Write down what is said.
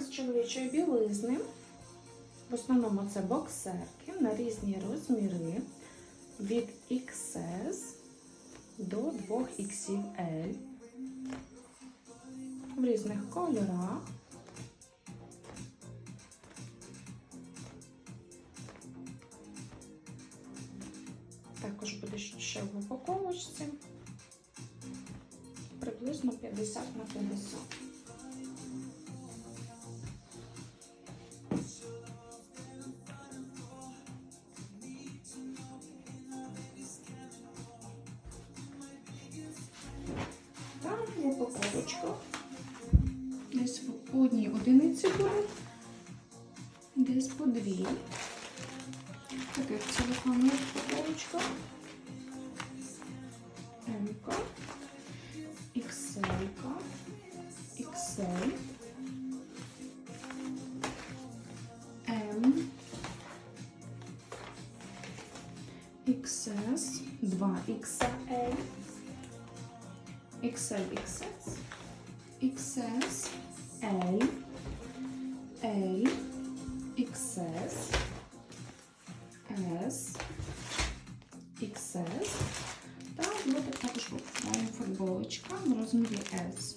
мікс чоловічої білизни. В основному це боксерки на різні розміри від XS до 2XL в різних кольорах. Також буде ще в упаковочці приблизно 50 на 50. Упаковочках десь по одній одиниці буде, десь по дві. Таких силиконових упаковочках. М-ка, XL, XL, М, XS, 2XL, XL, XS, L, L, XS, S, XS. Та буде також футболочка в розмірі S.